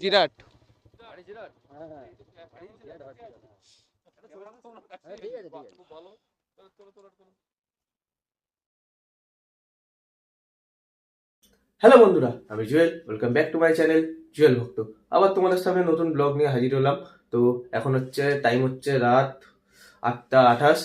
Jirat. Hello বন্ধুরা, আমি Jewel. Welcome back to my channel Jewel Bhakta. আবার তোমাদের সামনে নতুন ব্লগ নিয়ে হাজির হলাম। তো এখন হচ্ছে টাইম হচ্ছে রাত আটটা আঠাশ।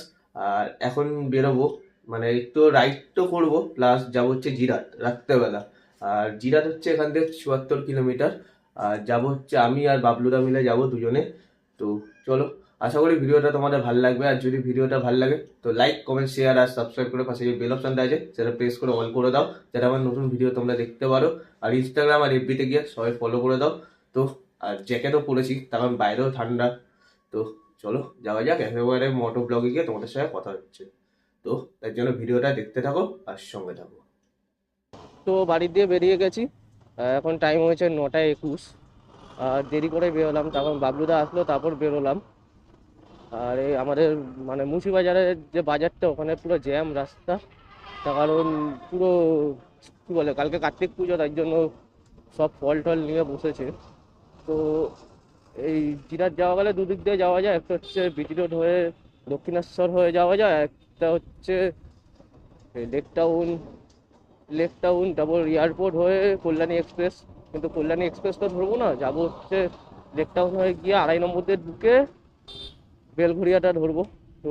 আর এখন বেরোবো মানে একটু রাইড তো করব প্লাস যাব হচ্ছে জিরাট, রাত্রেবেলা। আর জিরাট হচ্ছে এখান থেকে চুয়াত্তর কিলোমিটার আর যাব হচ্ছে আমি আর বাবলুরা মিলে যাব দুজনে। তো চলো, আশা করি ভিডিওটা তোমাদের ভালো লাগবে। আর যদি ভিডিওটা ভালো লাগে, তো লাইক কমেন্ট শেয়ার আর সাবস্ক্রাইব করে পাশে যে বেল অপশনটা আছে, সেটা প্রেস করে অল করে দাও, যাতে আমার নতুন ভিডিও তোমরা দেখতে পারো। আর ইনস্টাগ্রাম আর এফবিতে গিয়ে সবাই ফলো করে দাও। তো আর জ্যাকেটও পরেছি কারণ বাইরেও ঠান্ডা। তো চলো, যাওয়া যাক, একেবারে মোটো ব্লগে গিয়ে তোমাদের সঙ্গে কথা হচ্ছে। তো তার জন্য ভিডিওটা দেখতে থাকো আর সঙ্গে থাকো। তো বাড়ি দিয়ে বেরিয়ে গেছি। এখন টাইম হয়েছে নটা একুশ। আর দেরি করে বেরোলাম, তখন বাবলুদা আসলো, তারপর বেরোলাম। আর এই আমাদের মানে মুন্সিবাজারের যে বাজারটা, ওখানে পুরো জ্যাম রাস্তা। তার কারণ পুরো, কী বলে, কালকে কার্তিক পুজো, তার জন্য সব ফল টল নিয়ে বসেছে। তো এই জিরাট যাওয়া গেলে দুদিক দিয়ে যাওয়া যায়, একটা হচ্ছে বিটি রোড হয়ে দক্ষিণেশ্বর হয়ে যাওয়া যায় একটা হচ্ছে লেক টাউন লেক টাউন তারপর এয়ারপোর্ট হয়ে কল্যাণী এক্সপ্রেস কিন্তু কল্যাণী এক্সপ্রেস তো ধরবো না, যাব হচ্ছে লেক টাউন হয়ে গিয়ে আড়াই নম্বর দিয়ে ঢুকে বেলঘরিয়াটা ধরবো। তো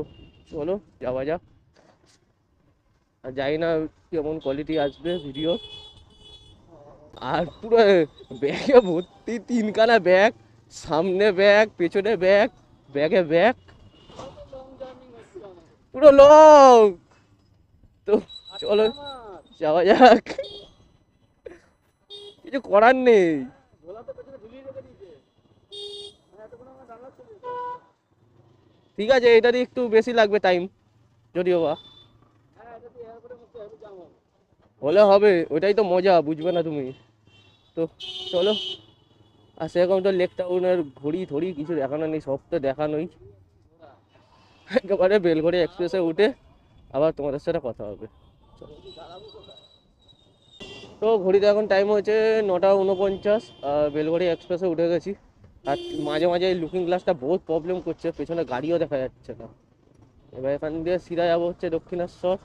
চলো, যাওয়া যাক। আর জানি না কেমন কোয়ালিটি আসবে ভিডিও আর পুরো ব্যাগে ভর্তি, তিনখানা ব্যাগ সামনে ব্যাগ পেছনে ব্যাগ ব্যাগে ব্যাগ পুরো লং তো চলো। যাওয়া যাক। কিছু করার নেই। ঠিক আছে এটারই একটু বেশি লাগবে টাইম যদিও বা। হলে হবে, ওইটাই তো মজা, বুঝবে না তুমি। তো চলো, আর সেরকম তো লেক টাউনের ঘড়ি থড়ি কিছু দেখানো নেই, সব তো দেখানোই। একেবারে বেলঘড়ি এক্সপ্রেসে উঠে আবার তোমাদের সাথে কথা হবে। তো ঘড়িতে এখন টাইম হয়েছে নটা উনপঞ্চাশ, আর বেলঘড়ি এক্সপ্রেসে উঠে গেছি। আর মাঝে মাঝে এই লুকিং গ্লাসটা বহুত প্রবলেম করছে, পেছনে গাড়িও দেখা যাচ্ছে না। এবার এখান দিয়ে সিধা যাব হচ্ছে দক্ষিণেশ্বর।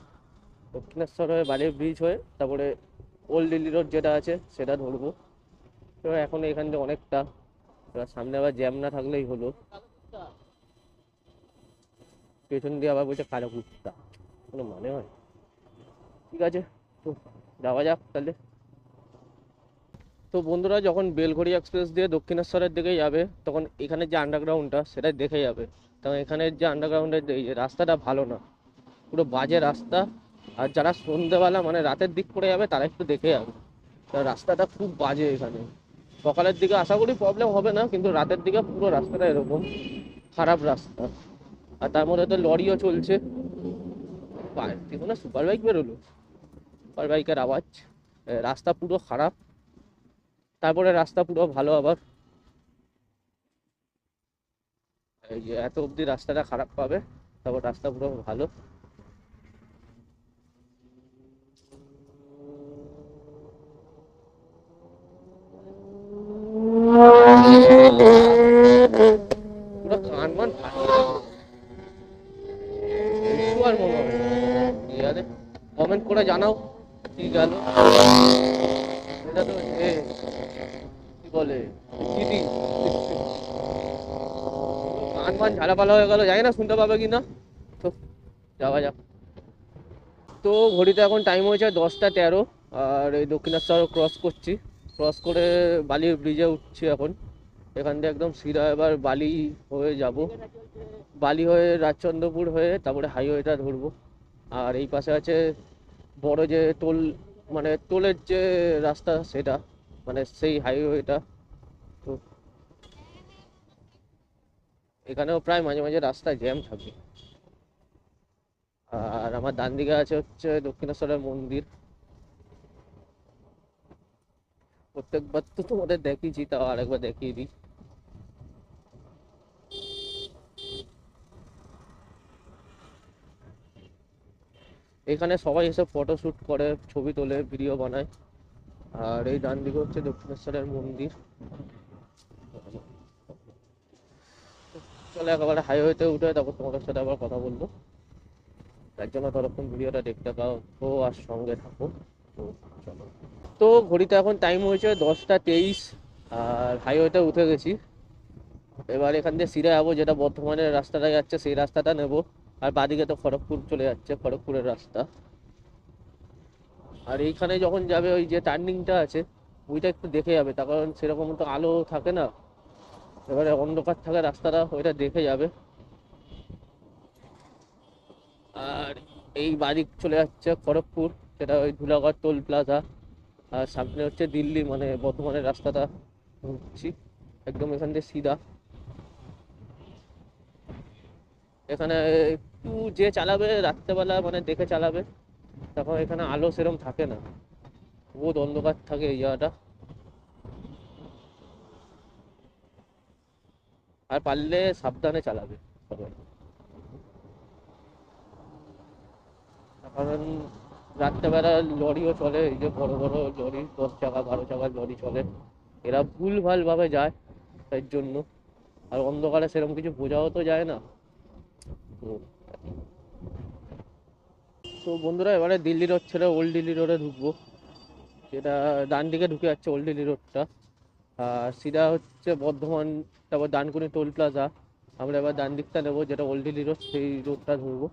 দক্ষিণেশ্বর হয়ে বালির ব্রিজ হয়ে তারপরে ওল্ড দিল্লি রোড যেটা আছে সেটা ধরবো। তো এখন এখান থেকে অনেকটা। এবার সামনে আবার জ্যাম না থাকলেই হলো। পেছন দিয়ে আবার বলছে কালো কুত্তা কোনো মানে হয় ঠিক আছে, তো যাওয়া যাক তাহলে। তো বন্ধুরা যখন বেলঘড়ি এক্সপ্রেস দিয়ে দক্ষিণেশ্বরের দিকে যাবে, তখন এখানে যে আন্ডারগ্রাউন্ডটা সেটা দেখে যাবে। তখন এখানের যে আন্ডারগ্রাউন্ডের রাস্তাটা ভালো না। পুরো বাজে রাস্তা। আর যারা সন্ধেবেলা মানে রাতের দিক করে যাবে, তারা একটু দেখে যাবে। রাস্তাটা খুব বাজে এখানে। সকালের দিকে আশা করি প্রবলেম হবে না, কিন্তু রাতের দিকে পুরো রাস্তাটা এরকম খারাপ রাস্তা। আর তার মধ্যে তো লরিও চলছে। না সুপার বাইক বেরোলো। সুপার বাইকের আওয়াজ। রাস্তা পুরো খারাপ। তারপরে রাস্তা পুরো ভালো আবার। এই যে এত অব্দি রাস্তাটা খারাপ পাবে, তারপর রাস্তা পুরো ভালো পুরো কান মান ফাটিয়ে দিল। একটু আর মনে হবে না। ঠিক আছে কমেন্ট করে জানাও কি গেল এটা তো এ, কি বলে কান মান ঝালাপালা হয়ে গেল, জানি না শুনতে পাবে কি না। তো, যাওয়া যাক। তো, ঘড়িতে এখন টাইম হয়েছে দশটা তেরো, আর এই দক্ষিণেশ্বর ক্রস করছি। ক্রস করে বালির ব্রিজে উঠছি এখন। এখান থেকে একদম সিধা এবার বালি হয়ে যাব। বালি হয়ে রাজচন্দ্রপুর হয়ে তারপরে হাইওয়েটা ধরবো। আর এই পাশে আছে বড় যে টোল মানে টোলের যে রাস্তা সেটা মানে সেই হাইওয়েটা তো এখানেও প্রায় মাঝে মাঝে রাস্তায় জ্যাম থাকে আর আমার ডান দিকে আছে হচ্ছে দক্ষিণেশ্বরের মন্দির। প্রত্যেকবার তো তোমাদের দেখিয়েছি, তাও আরেকবার দেখিয়ে দিই। এখানে সবাই এসে ফটো শুট করে, ছবি তোলে ভিডিও বানায়। আর এই ডান দিকে হচ্ছে দক্ষিণেশ্বরের মন্দির। চলে একেবারে হাইওয়েতে উঠে তারপর তোমাদের সাথে আবার কথা বলব। তার জন্য ততক্ষণ ভিডিওটা দেখতে পাও তো আর সঙ্গে থাকো। তো চলো। তো ঘড়িতে এখন টাইম হয়েছে দশটা তেইশ, আর হাইওয়েতে উঠে গেছি। এবার এখান দিয়ে সিরে যাব, যেটা বর্ধমানের রাস্তাটা যাচ্ছে, সেই রাস্তাটা নেব। আর বাদিকে তো খড়গপুর চলে যাচ্ছে, খড়গপুরের রাস্তা। আর এইখানে যখন যাবে ওই যে টার্নিংটা আছে, ওইটা একটু দেখে যাবে। তার কারণ সেরকম তো আলো থাকে না। এবারে অন্ধকার থাকে রাস্তাটা ওইটা দেখে যাবে। আর এই বাড়ি চলে যাচ্ছে খড়গপুর সেটা ওই ধুলাগড় টোল প্লাজা। আর সামনে হচ্ছে দিল্লি মানে বর্ধমানের রাস্তাটা ঘুরছি। একদম এখান থেকে সিধা। এখানে একটু যে চালাবে, রাত্রেবেলা মানে দেখে চালাবে। তখন এখানে আলো সেরম থাকে না। বহুত অন্ধকার থাকে এই জায়গাটা। আর পারলে সাবধানে চালাবে কারণ রাত্রেবেলা লরিও চলে, এই যে বড় বড় লরি, দশ চাকা, বারো চাকার লরি চলে, এরা ভুল ভালো ভাবে যায় তাই জন্য। আর অন্ধকারে সেরকম কিছু বোঝাও তো যায় না। তো বন্ধুরা, এবারে দিল্লি রোড ছেড়ে ওল্ড দিল্লি রোডে ঢুকবো। যেটা ডান দিকে ঢুকে যাচ্ছে ওল্ড দিল্লি রোডটা সিধা হচ্ছে বর্ধমান, তারপর ডানকুনি টোল প্লাজা। আমরা এবার ডান দিকটা নেব, যেটা ওল্ড দিল্লি রোড সেই রোডটা ধরবো।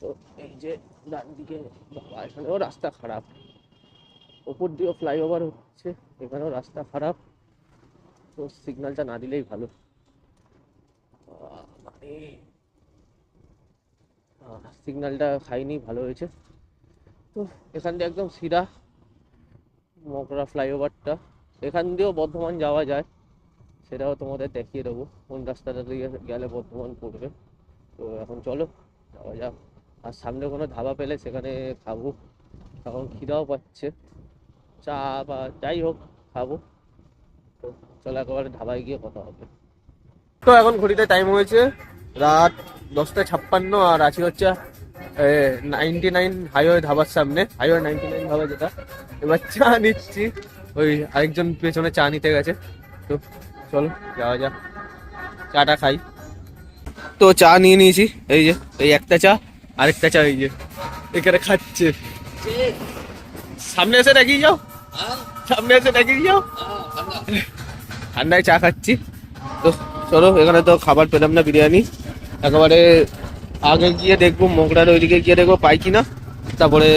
তো এই যে ডান দিকে এখানেও রাস্তা খারাপ। ওপর দিয়েও ফ্লাইওভার হচ্ছে, এখানেও রাস্তা খারাপ। তো সিগন্যালটা না দিলেই ভালো। মানে সিগন্যালটা খাইনি ভালো হয়েছে। তো এখান দিয়ে একদম সিধা মকরা ফ্লাইওভারটা এখান দিয়েও বর্ধমান যাওয়া যায়। সেটাও তোমাদের দেখিয়ে দেবো। কোন রাস্তাটা দিয়ে গেলে বর্ধমান পড়বে। তো এখন চলো, যাওয়া যাক। আর সামনে কোনো ধাবা পেলে সেখানে খাব। এখন খিদাও পাচ্ছে। চা বা যাই হোক, খাব। তো চলো একেবারে ধাবায় গিয়ে কথা হবে। তো এখন ঘড়িতে টাইম হয়েছে রাত দশটা ছাপ্পান্ন আর আছি হচ্ছে নাইনটি নাইন হাইওয়ে ধাবার সামনে। হাইওয়ে নাইনটি নাইন ধাবা যেটা। এবার চা নিচ্ছি। ওই আরেকজন পেছনে চা নিতে গেছে। তো চলো, যাওয়া যাক। চাটা খাই। তো চা নিয়ে নিয়েছি, এই যে, এই একটা চা, আরেকটা চা এই যে, এখানে খাচ্ছে। সামনে এসে দেখিয়ে যাও। সামনে এসে দেখিয়ে যাও। ঠান্ডায় চা খাচ্ছি। তো চলো, এখানে তো খাবার পেলাম না বিরিয়ানি। একেবারে আগে গিয়ে দেখব, মোগরার ওইদিকে গিয়ে দেখব, পাই কিনা। তারপরে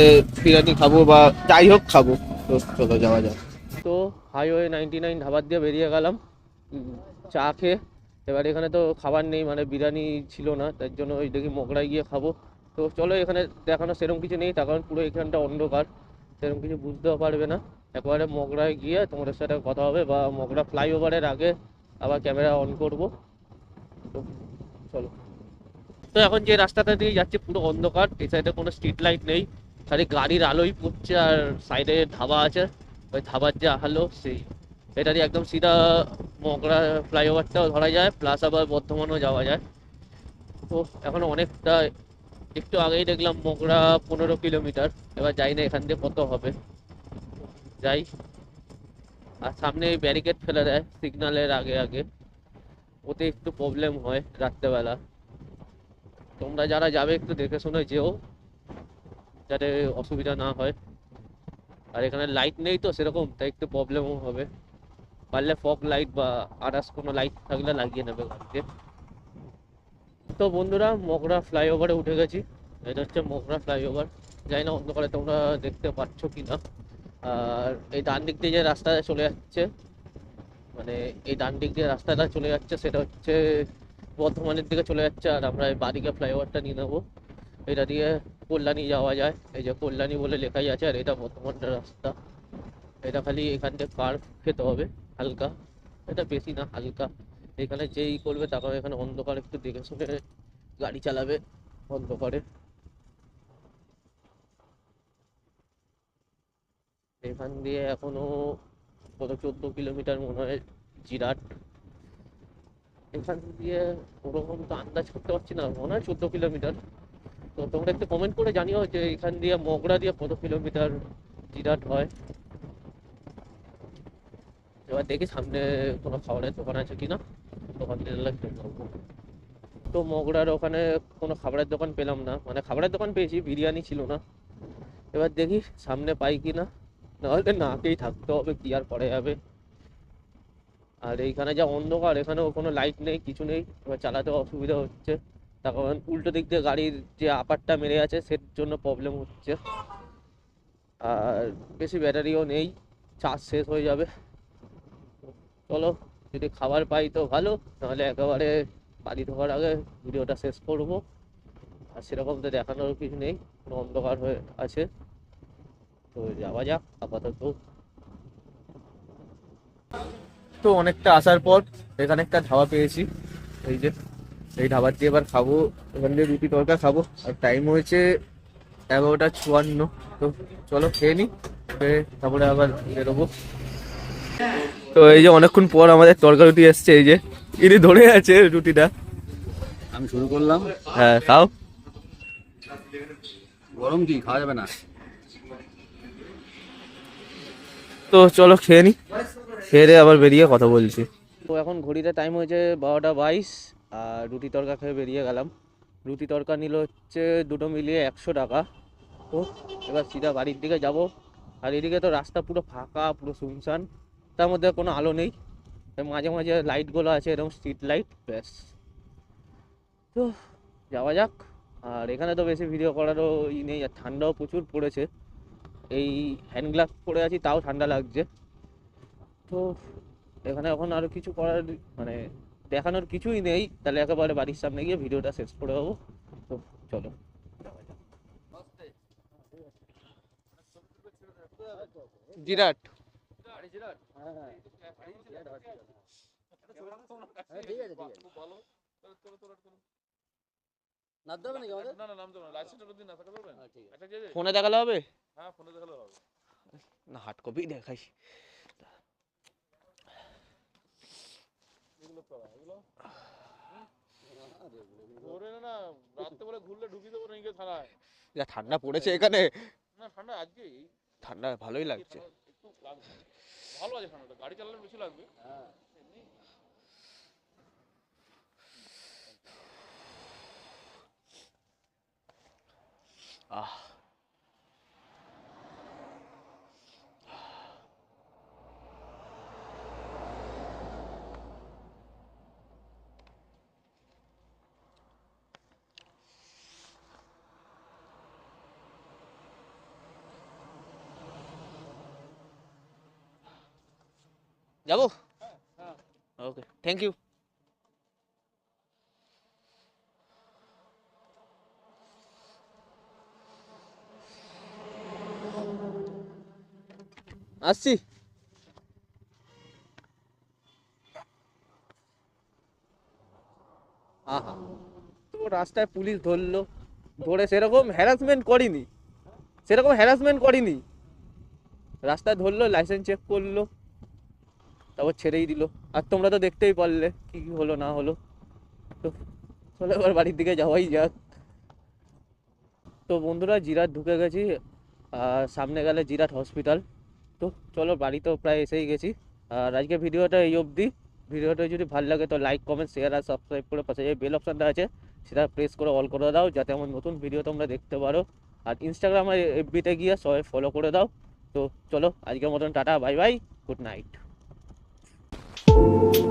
বিরিয়ানি খাব বা যাই হোক খাব। তো চলো, যাওয়া যাক। তো হাইওয়ে নাইনটি নাইন ধাবার দিয়ে বেরিয়ে গেলাম। চা খেয়ে, এবার এখানে তো খাবার নেই মানে বিরিয়ানি ছিল না, তার জন্য ওই দেখি মোগরায় গিয়ে খাব। তো চলো এখানে দেখানো সেরকম কিছু নেই, তার কারণ পুরো এখানটা অন্ধকার সেরকম কিছু বুঝতেও পারবে না। একবারে মগরায় গিয়ে তোমাদের সাথে কথা হবে, বা মগরা ফ্লাইওভারের আগে আবার ক্যামেরা অন করব। তো চলো। তো এখন যে রাস্তাটা দিয়ে যাচ্ছে, পুরো অন্ধকার, এই সাইডে কোনো স্ট্রিট লাইট নেই। খালি গাড়ির আলোই পড়ছে, আর সাইডে ধাবা আছে। ওই ধাবার যে আলো সেই। এটা দিয়ে একদম সিধা মগরা ফ্লাইওভারটাও ধরা যায় প্লাস আবার বর্ধমানও যাওয়া যায়। তো এখন অনেকটা একটু আগেই দেখলাম মগরা পনেরো কিলোমিটার। এবার যাই না এখান দিয়ে কত হবে। যাই। আর সামনে ব্যারিকেড ফেলে দেয় সিগন্যালের আগে আগে। ওতে একটু প্রবলেম হয় রাত্রেবেলা। তোমরা যারা যাবে একটু দেখে শুনে যেও, যাতে অসুবিধা না হয়। আর এখানে লাইট নেই তো, সেরকম, তাই একটু প্রবলেমও হবে। পারলে ফগ লাইট বা আদার্স কোনো লাইট থাকলে লাগিয়ে নেবে গাড়িতে। তো বন্ধুরা, মগরা ফ্লাইওভারে উঠে গেছি। এটা হচ্ছে মগরা ফ্লাইওভার জানি না অন্ধকারে তোমরা দেখতে পাচ্ছ কি না আর এই ডান দিক দিয়ে যে রাস্তাটা চলে যাচ্ছে মানে এই ডান দিক দিয়ে রাস্তাটা চলে যাচ্ছে, সেটা হচ্ছে বর্ধমানের দিকে চলে যাচ্ছে। আর আমরা এই বাদিকে ফ্লাইওভারটা নিয়ে নেব। এটা দিয়ে কল্যাণী যাওয়া যায়। এই যে কল্যাণী বলে লেখাই আছে, আর এটা বর্ধমানের রাস্তা। এটা খালি এখান থেকে কার খেতে হবে, হালকা। এটা বেশি না, হালকা। এখানে যেই করবে তারপর এখানে অন্ধকার একটু দেখে শুনে গাড়ি চালাবে অন্ধকারে। এখান দিয়ে এখনও কত, চোদ্দ কিলোমিটার মনে হয় জিরাট। এখান দিয়ে ওরকম তো আন্দাজ করতে পারছি না, মনে হয় চোদ্দ কিলোমিটার। তো তোমরা একটু কমেন্ট করে জানিও যে এখান দিয়ে মগরা দিয়ে কত কিলোমিটার জিরাট হয়। এবার দেখি সামনে কোনো খাবারের দোকান আছে কিনা। দোকান তো মগরার ওখানে কোনো খাবারের দোকান পেলাম না। মানে খাবারের দোকান পেয়েছি, বিরিয়ানি ছিল না। এবার দেখি সামনে পাই কি না নাহলে নাকেই থাকতে হবে, কি আর করা যাবে। আর এইখানে যা অন্ধকার, এখানেও কোনো লাইট নেই, কিছু নেই। এবার চালাতে অসুবিধা হচ্ছে। কারণ উল্টো দিক দিয়ে গাড়ির যে আপারটা মেরে আছে, সের জন্য প্রবলেম হচ্ছে। আর বেশি ব্যাটারিও নেই চার্জ শেষ হয়ে যাবে। চলো, যদি খাবার পাই তো ভালো, নাহলে একেবারে বাড়ি ঢোকার আগে ভিডিওটা শেষ করব। আর সেরকম তো দেখানোর কিছু নেই পুরো অন্ধকার হয়ে আছে। তো যাওয়া যাক, আপাতত। তো অনেকটা আসার পর এখানে একটা ধাবা পেয়েছি, এই যে। এই ধাবার দিয়ে এবার খাব। এখান দিয়ে রুটি তরকা খাব। আর টাইম হয়েছে এগারোটা চুয়ান্ন। তো চলো খেয়ে নি খেয়ে তারপরে আবার বেরোবো। তো এই যে অনেকক্ষণ পর আমাদের তরকা রুটি এসছে এই যে ইনি ধরে আছে রুটিটা। আমি শুরু করলাম। হ্যাঁ খাও। গরম কি খাওয়া যাবে না? তো চলো খেয়ে নি। খেয়ে আবার বেরিয়ে কথা বলছি। তো এখন ঘড়িতে টাইম হয়েছে বারোটা বাইশ। আর রুটি তরকা খেয়ে বেরিয়ে গেলাম। রুটি তরকা নিল হচ্ছে দুটো মিলিয়ে একশো টাকা। তো এবার সিধা বাড়ির দিকে যাব। আর এদিকে তো রাস্তা পুরো ফাঁকা, পুরো শুনশান। তার মধ্যে কোনো আলো নেই। মাঝে মাঝে লাইটগুলো আছে, এরকম স্ট্রিট লাইট ব্যাস। তো, যাওয়া যাক। আর এখানে তো বেশি ভিডিও করারও ই নেই, আর ঠান্ডাও প্রচুর পড়েছে। এই হ্যান্ড গ্লাভ পরে আছি, তাও ঠান্ডা লাগছে। তো, এখানে এখন আরও কিছু করার মানে দেখানোর কিছুই নেই তাহলে একেবারে বাড়ির সামনে গিয়ে ভিডিওটা শেষ করে দেবো। তো চলো। একটা দিয়ে ফোনে দেখালে হবে? হ্যাঁ ফোনে দেখালে হবে। না হার্ড কপি দেখাই এগুলো তো এগুলো? ধরে না না রাত্রে বলে ঘুরলে ঢুকিয়ে দেবো থানায়? যা ঠান্ডা পড়েছে এখানে। না ঠান্ডা আজকে ঠান্ডা ভালোই লাগছে। একটু ভালো আছে ঠান্ডাটা গাড়ি চালালে বেশি লাগবে। হ্যাঁ। আহ। যাব? ওকে থ্যাংক ইউ আসছি। আহা, তো রাস্তায় পুলিশ ধরলো, ধরে সেরকম হ্যারাসমেন্ট করিনি। সেরকম হ্যারাসমেন্ট করিনি। রাস্তায় ধরলো লাইসেন্স চেক করল। তারপর ছেড়েই দিল। আর তোমরা তো দেখতেই পারলে কি হলো, না হলো। তো চলো এবার বাড়ির দিকে যাওয়াই যাক। তো বন্ধুরা জিরাট ঢুকে গেছি, আর সামনে গেলে জিরাট হসপিটাল। তো চলো বাড়ি তো প্রায় এসেই গেছি। আর আজকে ভিডিওটা এই অবধি। ভিডিওটা যদি ভালো লাগে তো লাইক কমেন্ট শেয়ার আর সাবস্ক্রাইব করে পাশে যে বেল অপশানটা আছে, সেটা প্রেস করে অল করে দাও, যাতে আমার নতুন ভিডিও তোমরা দেখতে পারো। আর ইনস্টাগ্রাম এফবিতে গিয়ে সবাই ফলো করে দাও। তো চলো আজকের মতন tata bye bye good night Thank you.